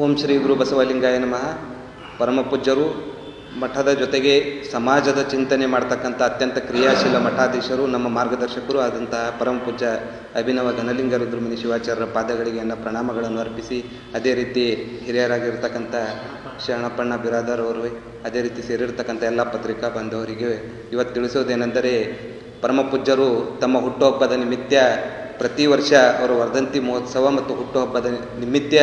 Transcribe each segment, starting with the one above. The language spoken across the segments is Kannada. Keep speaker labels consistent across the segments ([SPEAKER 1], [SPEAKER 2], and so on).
[SPEAKER 1] ಓಂ ಶ್ರೀ ಗುರು ಬಸವಲಿಂಗಾಯ ನಮಃ. ಪರಮಪೂಜ್ಯರು ಮಠದ ಜೊತೆಗೆ ಸಮಾಜದ ಚಿಂತನೆ ಮಾಡ್ತಕ್ಕಂಥ ಅತ್ಯಂತ ಕ್ರಿಯಾಶೀಲ ಮಠಾಧೀಶರು, ನಮ್ಮ ಮಾರ್ಗದರ್ಶಕರು ಆದಂತಹ ಪರಮಪೂಜ್ಯ ಅಭಿನವ ಘನಲಿಂಗ ರುದ್ರಮುನಿ ಶಿವಾಚಾರ್ಯರ ಪಾದಗಳಿಗೆ ನನ್ನ ಪ್ರಣಾಮಗಳನ್ನು ಅರ್ಪಿಸಿ, ಅದೇ ರೀತಿ ಹಿರಿಯರಾಗಿರ್ತಕ್ಕಂಥ ಶರಣಪ್ಪಣ್ಣ ಬಿರಾದರ್ ಅವರು, ಅದೇ ರೀತಿ ಸೇರಿರ್ತಕ್ಕಂಥ ಎಲ್ಲ ಪತ್ರಿಕಾ ಬಾಂಧವರಿಗೆ ಇವತ್ತು ತಿಳಿಸೋದೇನೆಂದರೆ ಪರಮಪೂಜ್ಯರು ತಮ್ಮ ಹುಟ್ಟುಹಬ್ಬದ ನಿಮಿತ್ತ ಪ್ರತಿ ವರ್ಷ ಅವರು ವರ್ಧಂತಿ ಮಹೋತ್ಸವ ಮತ್ತು ಹುಟ್ಟುಹಬ್ಬದ ನಿಮಿತ್ತ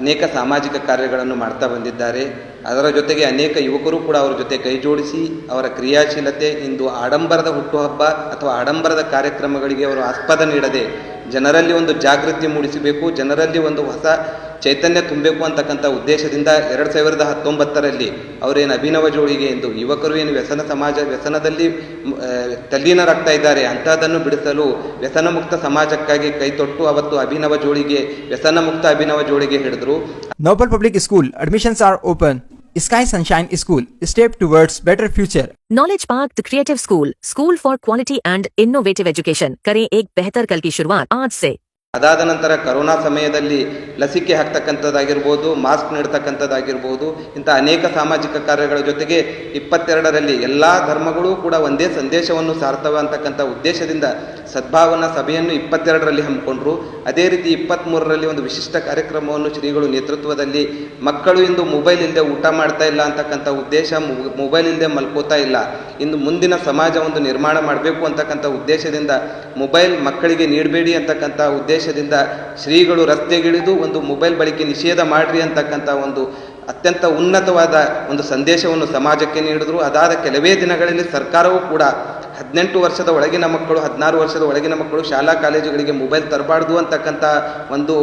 [SPEAKER 1] ಅನೇಕ ಸಾಮಾಜಿಕ ಕಾರ್ಯಗಳನ್ನು ಮಾಡ್ತಾ ಬಂದಿದ್ದಾರೆ. ಅದರ ಜೊತೆಗೆ ಅನೇಕ ಯುವಕರು ಕೂಡ ಅವರ ಜೊತೆ ಕೈ ಜೋಡಿಸಿ ಅವರ ಕ್ರಿಯಾಶೀಲತೆ, ಇಂದು ಆಡಂಬರದ ಹುಟ್ಟುಹಬ್ಬ ಅಥವಾ ಆಡಂಬರದ ಕಾರ್ಯಕ್ರಮಗಳಿಗೆ ಅವರು ಆಸ್ಪದ ನೀಡದೆ ಜನರಲ್ಲಿ ಒಂದು ಜಾಗೃತಿ ಮೂಡಿಸಬೇಕು, ಜನರಲ್ಲಿ ಒಂದು ಹೊಸ ಚೈತನ್ಯ ತುಂಬಬೇಕು ಅಂತಕ್ಕಂಥ ಉದ್ದೇಶದಿಂದ ಎರಡು ಸಾವಿರದ ಹತ್ತೊಂಬತ್ತರಲ್ಲಿ ಅವರೇನು ಅಭಿನವ ಜೋಳಿಗೆ ಎಂದು ಯುವಕರು ಏನು ವ್ಯಸನ ಸಮಾಜ ವ್ಯಸನದಲ್ಲಿ ಮ್, ಆ, ತಲ್ಲೀನರಾಗ್ತಾ ಇದ್ದಾರೆ ಅಂಥದ್ದನ್ನು ಬಿಡಿಸಲು ವ್ಯಸನ ಮುಕ್ತ ಸಮಾಜಕ್ಕಾಗಿ ಕೈತೊಟ್ಟು ಅವತ್ತು ಅಭಿನವ ಜೋಳಿಗೆ ವ್ಯಸನ ಮುಕ್ತ ಅಭಿನವ ಜೋಳಿಗೆ ಹಿಡಿದ್ರು
[SPEAKER 2] Noble Public School admissions are open. Sky Sunshine School, step towards better future.
[SPEAKER 3] Knowledge park the creative school school for quality and innovative education करें एक बेहतर कल की शुरुआत आज से
[SPEAKER 1] ಅದಾದ ನಂತರ ಕರೋನಾ ಸಮಯದಲ್ಲಿ ಲಸಿಕೆ ಹಾಕ್ತಕ್ಕಂಥದ್ದಾಗಿರ್ಬೋದು, ಮಾಸ್ಕ್ ನೀಡ್ತಕ್ಕಂಥದ್ದಾಗಿರ್ಬೋದು, ಇಂಥ ಅನೇಕ ಸಾಮಾಜಿಕ ಕಾರ್ಯಗಳ ಜೊತೆಗೆ ಇಪ್ಪತ್ತೆರಡರಲ್ಲಿ ಎಲ್ಲ ಧರ್ಮಗಳು ಕೂಡ ಒಂದೇ ಸಂದೇಶವನ್ನು ಸಾರ್ಥವ ಅಂತಕ್ಕಂಥ ಉದ್ದೇಶದಿಂದ ಸದ್ಭಾವನಾ ಸಭೆಯನ್ನು ಇಪ್ಪತ್ತೆರಡರಲ್ಲಿ ಹಮ್ಮಿಕೊಂಡ್ರು. ಅದೇ ರೀತಿ ಇಪ್ಪತ್ತ್ಮೂರರಲ್ಲಿ ಒಂದು ವಿಶಿಷ್ಟ ಕಾರ್ಯಕ್ರಮವನ್ನು ಶ್ರೀಗಳು ನೇತೃತ್ವದಲ್ಲಿ ಮಕ್ಕಳು ಇಂದು ಮೊಬೈಲ್ ಇಲ್ಲದೆ ಊಟ ಮಾಡ್ತಾ ಇಲ್ಲ ಅಂತಕ್ಕಂಥ ಉದ್ದೇಶ ಮೊಬೈಲ್ ಇಲ್ಲದೆ ಮಲ್ಕೋತಾ ಇಲ್ಲ. ಇಂದು ಮುಂದಿನ ಸಮಾಜ ಒಂದು ನಿರ್ಮಾಣ ಮಾಡಬೇಕು ಅಂತಕ್ಕಂಥ ಉದ್ದೇಶದಿಂದ ಮೊಬೈಲ್ ಮಕ್ಕಳಿಗೆ ನೀಡಬೇಡಿ ಅಂತಕ್ಕಂಥ ಉದ್ದೇಶದಿಂದ ಶ್ರೀಗಳು ರಸ್ತೆಗಿಳಿದು ಒಂದು ಮೊಬೈಲ್ ಬಳಕೆ ನಿಷೇಧ ಮಾಡ್ರಿ ಅಂತಕ್ಕಂಥ ಒಂದು ಅತ್ಯಂತ ಉನ್ನತವಾದ ಒಂದು ಸಂದೇಶವನ್ನು ಸಮಾಜಕ್ಕೆ ನೀಡಿದ್ರು. ಅದಾದ ಕೆಲವೇ ದಿನಗಳಲ್ಲಿ ಸರ್ಕಾರವೂ ಕೂಡ ಹದಿನೆಂಟು ವರ್ಷದ ಒಳಗಿನ ಮಕ್ಕಳು, ಹದಿನಾರು ವರ್ಷದ ಒಳಗಿನ ಮಕ್ಕಳು ಶಾಲಾ ಕಾಲೇಜುಗಳಿಗೆ ಮೊಬೈಲ್ ತರಬಾರ್ದು ಅಂತಕ್ಕಂಥ ಒಂದು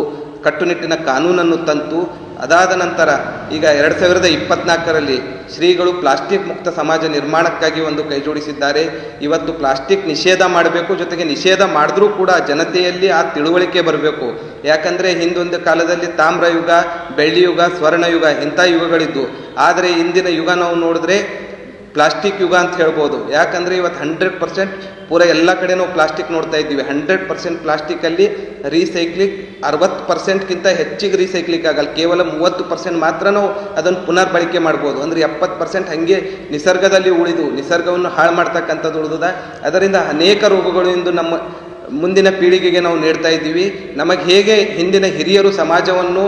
[SPEAKER 1] ಕಟ್ಟುನಿಟ್ಟಿನ ಕಾನೂನನ್ನು ತಂತು. ಅದಾದ ನಂತರ ಈಗ ಎರಡು ಸಾವಿರದ ಇಪ್ಪತ್ನಾಲ್ಕರಲ್ಲಿ ಶ್ರೀಗಳು ಪ್ಲಾಸ್ಟಿಕ್ ಮುಕ್ತ ಸಮಾಜ ನಿರ್ಮಾಣಕ್ಕಾಗಿ ಒಂದು ಕೈಜೋಡಿಸಿದ್ದಾರೆ ಇವತ್ತು ಪ್ಲಾಸ್ಟಿಕ್ ನಿಷೇಧ ಮಾಡಬೇಕು, ಜೊತೆಗೆ ನಿಷೇಧ ಮಾಡಿದ್ರೂ ಕೂಡ ಜನತೆಯಲ್ಲಿ ಆ ತಿಳುವಳಿಕೆ ಬರಬೇಕು. ಯಾಕಂದರೆ ಹಿಂದೊಂದು ಕಾಲದಲ್ಲಿ ತಾಮ್ರಯುಗ ಬೆಳ್ಳಿಯುಗ ಸ್ವರ್ಣಯುಗ ಯುಗ, ಸ್ವರ್ಣ ಇಂಥ ಯುಗಗಳಿದ್ದು ಆದರೆ ಇಂದಿನ ಯುಗ ನಾವು ನೋಡಿದ್ರೆ ಪ್ಲಾಸ್ಟಿಕ್ ಯುಗ ಅಂತ ಹೇಳ್ಬೋದು. ಯಾಕಂದರೆ ಇವತ್ತು ಹಂಡ್ರೆಡ್ ಪರ್ಸೆಂಟ್ ಪೂರ ಎಲ್ಲ ಕಡೆ ನಾವು ಪ್ಲಾಸ್ಟಿಕ್ ನೋಡ್ತಾ ಇದ್ದೀವಿ. ಹಂಡ್ರೆಡ್ ಪರ್ಸೆಂಟ್ ಪ್ಲಾಸ್ಟಿಕಲ್ಲಿ ರೀಸೈಕ್ಲಿಂಗ್ ಅರವತ್ತು ಪರ್ಸೆಂಟ್ಗಿಂತ ಹೆಚ್ಚಿಗೆ ರೀಸೈಕ್ಲಿಕ್ ಆಗಲ್ಲ. ಕೇವಲ ಮೂವತ್ತು ಪರ್ಸೆಂಟ್ ಮಾತ್ರ ನಾವು ಅದನ್ನು ಪುನರ್ ಬಳಕೆ ಮಾಡ್ಬೋದು. ಅಂದರೆ ಎಪ್ಪತ್ತು ಪರ್ಸೆಂಟ್ ಹಾಗೆ ನಿಸರ್ಗದಲ್ಲಿ ಉಳಿದು, ನಿಸರ್ಗವನ್ನು ಹಾಳು ಮಾಡ್ತಕ್ಕಂಥದ್ದು ಉಳಿದುದ. ಅದರಿಂದ ಅನೇಕ ರೋಗಗಳು ಇಂದು ನಮ್ಮ ಮುಂದಿನ ಪೀಳಿಗೆಗೆ ನಾವು ನೀಡ್ತಾ ಇದ್ದೀವಿ. ನಮಗೆ ಹೇಗೆ ಹಿಂದಿನ ಹಿರಿಯರು ಸಮಾಜವನ್ನು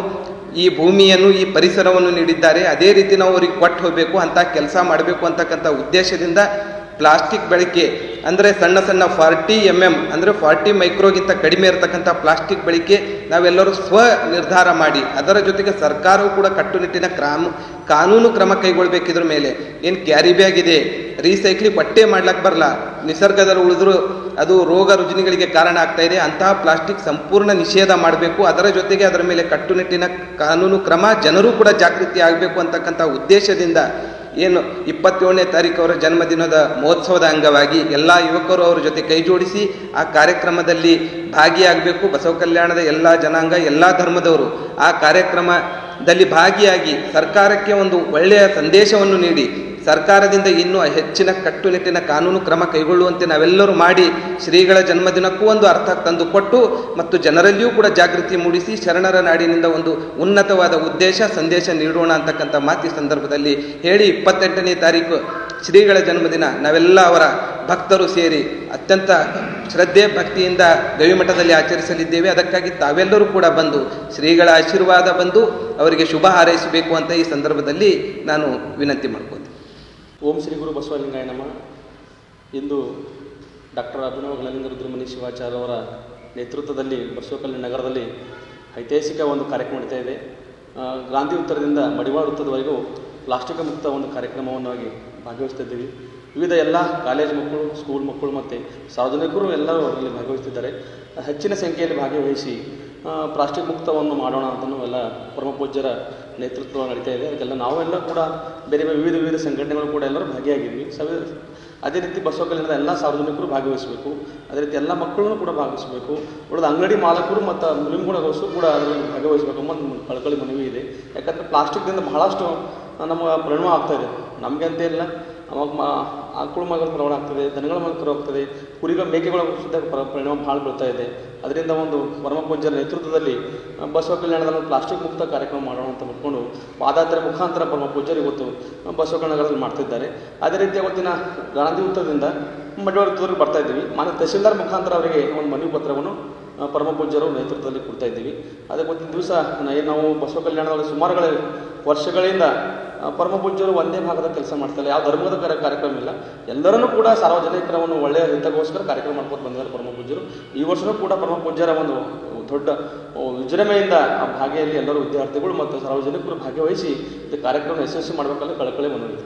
[SPEAKER 1] ಈ ಭೂಮಿಯನ್ನು, ಈ ಪರಿಸರವನ್ನು ನೀಡಿದ್ದಾರೆ. ಅದೇ ರೀತಿ ನಾವು ಅವ್ರಿಗೆ ಕೊಟ್ಟು ಹೋಗಬೇಕು ಅಂತ ಕೆಲಸ ಮಾಡಬೇಕು ಅಂತಕ್ಕಂಥ ಉದ್ದೇಶದಿಂದ ಪ್ಲಾಸ್ಟಿಕ್ ಬಳಕೆ ಅಂದರೆ ಸಣ್ಣ ಸಣ್ಣ ಫಾರ್ಟಿ ಎಂ ಎಂ ಅಂದರೆ ಫಾರ್ಟಿ ಮೈಕ್ರೋಗಿಂತ ಕಡಿಮೆ ಇರತಕ್ಕಂಥ ಪ್ಲಾಸ್ಟಿಕ್ ಬಳಕೆ ನಾವೆಲ್ಲರೂ ಸ್ವ ನಿರ್ಧಾರ ಮಾಡಿ. ಅದರ ಜೊತೆಗೆ ಸರ್ಕಾರವು ಕೂಡ ಕಟ್ಟುನಿಟ್ಟಿನ ಕ್ರಮ, ಕಾನೂನು ಕ್ರಮ ಕೈಗೊಳ್ಳಬೇಕಿದ್ರ ಮೇಲೆ. ಏನು ಕ್ಯಾರಿ ಬ್ಯಾಗ್ ಇದೆ? ರೀಸೈಕ್ಲಿ ಬಟ್ಟೆ ಮಾಡ್ಲಕ್ಕೆ ಬರಲ್ಲ ನಿಸರ್ಗದಲ್ಲಿ ಉಳಿದ್ರು ಅದು ರೋಗ ರುಜಿನಿಗಳಿಗೆ ಕಾರಣ ಆಗ್ತಾ ಇದೆ. ಅಂತಹ ಪ್ಲಾಸ್ಟಿಕ್ ಸಂಪೂರ್ಣ ನಿಷೇಧ ಮಾಡಬೇಕು. ಅದರ ಜೊತೆಗೆ ಅದರ ಮೇಲೆ ಕಟ್ಟುನಿಟ್ಟಿನ ಕಾನೂನು ಕ್ರಮ ಜನರು ಕೂಡ ಜಾಗೃತಿ ಆಗಬೇಕು ಅಂತಕ್ಕಂಥ ಉದ್ದೇಶದಿಂದ ಏನು ಇಪ್ಪತ್ತೇಳನೇ ತಾರೀಕು ಅವರ ಜನ್ಮದಿನದ ಮಹೋತ್ಸವದ ಅಂಗವಾಗಿ ಎಲ್ಲ ಯುವಕರು ಅವರ ಜೊತೆ ಕೈ ಜೋಡಿಸಿ ಆ ಕಾರ್ಯಕ್ರಮದಲ್ಲಿ ಭಾಗಿಯಾಗಬೇಕು. ಬಸವ ಕಲ್ಯಾಣದ ಎಲ್ಲ ಜನಾಂಗ, ಎಲ್ಲ ಧರ್ಮದವರು ಆ ಕಾರ್ಯಕ್ರಮದಲ್ಲಿ ಭಾಗಿಯಾಗಿ ಸರ್ಕಾರಕ್ಕೆ ಒಂದು ಒಳ್ಳೆಯ ಸಂದೇಶವನ್ನು ನೀಡಿ, ಸರ್ಕಾರದಿಂದ ಇನ್ನೂ ಹೆಚ್ಚಿನ ಕಟ್ಟುನಿಟ್ಟಿನ ಕಾನೂನು ಕ್ರಮ ಕೈಗೊಳ್ಳುವಂತೆ ನಾವೆಲ್ಲರೂ ಮಾಡಿ ಶ್ರೀಗಳ ಜನ್ಮದಿನಕ್ಕೂ ಒಂದು ಅರ್ಥ ತಂದು ಕೊಟ್ಟು ಮತ್ತು ಜನರಲ್ಲಿಯೂ ಕೂಡ ಜಾಗೃತಿ ಮೂಡಿಸಿ ಶರಣರ ನಾಡಿನಿಂದ ಒಂದು ಉನ್ನತವಾದ ಉದ್ದೇಶ, ಸಂದೇಶ ನೀಡೋಣ ಅಂತಕ್ಕಂಥ ಮಾತಿ ಸಂದರ್ಭದಲ್ಲಿ ಹೇಳಿ ಇಪ್ಪತ್ತೆಂಟನೇ ತಾರೀಕು ಶ್ರೀಗಳ ಜನ್ಮದಿನ. ನಾವೆಲ್ಲ ಅವರ ಭಕ್ತರು ಸೇರಿ ಅತ್ಯಂತ ಶ್ರದ್ಧೆ ಭಕ್ತಿಯಿಂದ ಗವಿಮಠದಲ್ಲಿ ಆಚರಿಸಲಿದ್ದೇವೆ. ಅದಕ್ಕಾಗಿ ತಾವೆಲ್ಲರೂ ಕೂಡ ಬಂದು ಶ್ರೀಗಳ ಆಶೀರ್ವಾದ ಬಂದು ಅವರಿಗೆ ಶುಭ ಹಾರೈಸಬೇಕು ಅಂತ ಈ ಸಂದರ್ಭದಲ್ಲಿ ನಾನು ವಿನಂತಿ ಮಾಡ್ಕೋತೀನಿ
[SPEAKER 4] ಓಂ ಶ್ರೀ ಗುರು ಬಸವಲಿಂಗಾಯ ನಮ. ಇಂದು ಡಾಕ್ಟರ್ ಅಭಿನವ ಗಣೇಂದ್ರ ರುದ್ರಮುನಿ ಶಿವಾಚಾರ್ಯ ಅವರ ನೇತೃತ್ವದಲ್ಲಿ ಬಸವಕಲ್ಯಾಣ ನಗರದಲ್ಲಿ ಐತಿಹಾಸಿಕ ಒಂದು ಕಾರ್ಯಕ್ರಮ ನಡೀತಾ ಇದೆ. ಗಾಂಧಿ ವೃತ್ತದಿಂದ ಮಡಿವಾಳ ವೃತ್ತದವರೆಗೂ ಪ್ಲಾಸ್ಟಿಕ್ ಮುಕ್ತ ಒಂದು ಕಾರ್ಯಕ್ರಮವನ್ನಾಗಿ ಭಾಗವಹಿಸ್ತಿದ್ದೀವಿ ವಿವಿಧ ಎಲ್ಲ ಕಾಲೇಜ್ ಮಕ್ಕಳು ಸ್ಕೂಲ್ ಮಕ್ಕಳು ಮತ್ತು ಸಾರ್ವಜನಿಕರು ಎಲ್ಲರೂ ಅದರಲ್ಲಿ ಭಾಗವಹಿಸ್ತಿದ್ದಾರೆ. ಹೆಚ್ಚಿನ ಸಂಖ್ಯೆಯಲ್ಲಿ ಭಾಗವಹಿಸಿ ಪ್ಲಾಸ್ಟಿಕ್ ಮುಕ್ತವನ್ನು ಮಾಡೋಣ ಅಂತಲೂ ಎಲ್ಲ ಪರಮ ಪೂಜ್ಯರ ನೇತೃತ್ವ ನಡೀತಾ ಇದೆ. ಅದಕ್ಕೆಲ್ಲ ನಾವೆಲ್ಲ ಕೂಡ ಬೇರೆ ಬೇರೆ ವಿವಿಧ ವಿವಿಧ ಸಂಘಟನೆಗಳು ಕೂಡ ಎಲ್ಲರೂ ಭಾಗಿಯಾಗಿದ್ವಿ. ಸವಿ, ಅದೇ ರೀತಿ ಬಸವಕಲ್ಯಾಣದ ಎಲ್ಲ ಸಾರ್ವಜನಿಕರು ಭಾಗವಹಿಸಬೇಕು. ಅದೇ ರೀತಿ ಎಲ್ಲ ಮಕ್ಕಳನ್ನು ಕೂಡ ಭಾಗವಹಿಸಬೇಕು. ಉಳಿದ ಅಂಗಡಿ ಮಾಲಕರು ಮತ್ತು ಮುಲಿಂಗುಣಗಸು ಕೂಡ ಅದರಲ್ಲಿ ಭಾಗವಹಿಸಬೇಕು ಅನ್ನೋ ಒಂದು ಕಳ್ಕಳಿ ಮನವಿ ಇದೆ. ಯಾಕಂದರೆ ಪ್ಲಾಸ್ಟಿಕ್ದಿಂದ ಬಹಳಷ್ಟು ನಮ್ಮ ಪರಿಣಾಮ ಆಗ್ತಾ ಇದೆ. ನಮಗೆ ಅಂತ ಇಲ್ಲ. ಅವಾಗ ಮಾ, ಆಕಳು ಮಗಳ ಪ್ರವಾಹ ಆಗ್ತದೆ, ದನಗಳ ಮೇಲೆ ಕರು ಆಗ್ತದೆ ಕುರಿಗಳ ಮೇಕೆಗಳ ಸುದ್ದ ಪ್ರ- ಪರಿಣಾಮ ಭಾಳ ಬೀಳ್ತಾ ಇದೆ. ಅದರಿಂದ ಒಂದು ಪರಮ ಪೂಜ್ಯರ ನೇತೃತ್ವದಲ್ಲಿ ಬಸವ ಕಲ್ಯಾಣದ ಒಂದು ಪ್ಲಾಸ್ಟಿಕ್ ಮುಕ್ತ ಕಾರ್ಯಕ್ರಮ ಮಾಡೋಣ ಅಂತ ಮುಟ್ಕೊಂಡು ಪಾದಾತ್ರೆ ಮುಖಾಂತರ ಪರಮ ಪೂಜ್ಯರು ಇವತ್ತು ಬಸವ ಕಲ್ಯಾಣದಲ್ಲಿ ಮಾಡ್ತಿದ್ದಾರೆ. ಅದೇ ರೀತಿ ಅವತ್ತಿನ ಗಾಂಧಿ ವೃತ್ತದಿಂದ ಮಡಿವಾಳ ಬರ್ತಾ ಇದ್ದೀವಿ. ಮಾನ್ಯ ತಹಶೀಲ್ದಾರ್ ಮುಖಾಂತರ ಅವರಿಗೆ ಒಂದು ಮನವಿ ಪತ್ರವನ್ನು ಪರಮ ಪೂಜ್ಯರು ನೇತೃತ್ವದಲ್ಲಿ ಕೊಡ್ತಾ ಇದ್ದೀವಿ. ಅದಕ್ಕೆ ಒಂದು ದಿವಸ ನಾವು ಬಸವ ಕಲ್ಯಾಣದೊಳಗೆ ಸುಮಾರುಗಳ ವರ್ಷಗಳಿಂದ ಪರಮ ಪೂಜ್ಯರು ಒಂದೇ ಭಾಗದ ಕೆಲಸ ಮಾಡ್ತಾರೆ ಯಾವ ಧರ್ಮದ ಕಾರ್ಯ ಕಾರ್ಯಕ್ರಮ ಇಲ್ಲ. ಎಲ್ಲರನ್ನೂ ಕೂಡ ಸಾರ್ವಜನಿಕರವನ್ನು ಒಳ್ಳೆಯ ಹಿತಕ್ಕೋಸ್ಕರ ಕಾರ್ಯಕ್ರಮ ಮಾಡ್ಕೊಂಡು ಬಂದಿದ್ದಾರೆ ಪರಮ ಪೂಜ್ಯರು ಈ ವರ್ಷವೂ ಕೂಡ ಪರಮ ಪೂಜ್ಯರ ಒಂದು ದೊಡ್ಡ ವಿಜೃಂಭಣೆಯಿಂದ ಆ ಭಾಗಿಯಲ್ಲಿ ಎಲ್ಲರೂ ವಿದ್ಯಾರ್ಥಿಗಳು ಮತ್ತು ಸಾರ್ವಜನಿಕರು ಭಾಗವಹಿಸಿ ಈ ಕಾರ್ಯಕ್ರಮ ಯಶಸ್ವಿ ಮಾಡಬೇಕಲ್ಲ ಕಳಕಳಿ ಮನವಿ